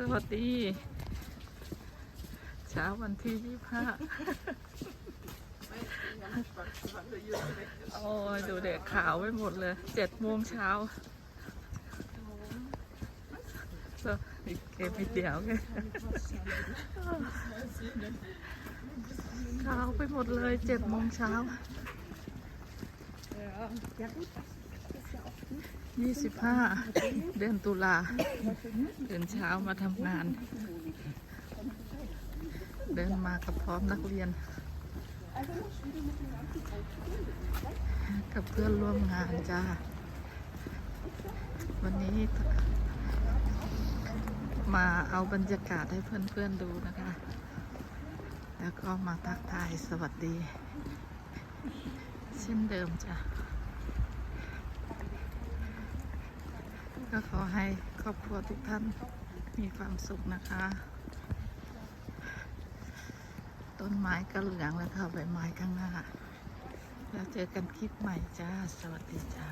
สวัสดี เช้าวันที่ยี่ห้าโอ้ยดูเด็กขาวไปหมดเลยเจ็ดโมงเช้าอีกเกมอีกเดียวแค่ขาวไปหมดเลยเจ็ดโมงเช้า ยี่สิบห้าเดือนตุลาตื่นเช้ามาทำงาน เดินมากับพร้อมนักเรียน กับเพื่อนร่วมงานจ้า วันนี้มาเอาบรรยากาศให้เพื่อนๆดูนะคะ แล้วก็มาทักทายสวัสดี เช่นเดิมจ้ะ ก็ขอให้ครอบครัวทุกท่านมีความสุขนะคะ ต้นไม้ก็เหลืองแล้วค่ะใบไม้ข้างหน้า แล้วเจอกันคลิปใหม่จ้า สวัสดีจ้า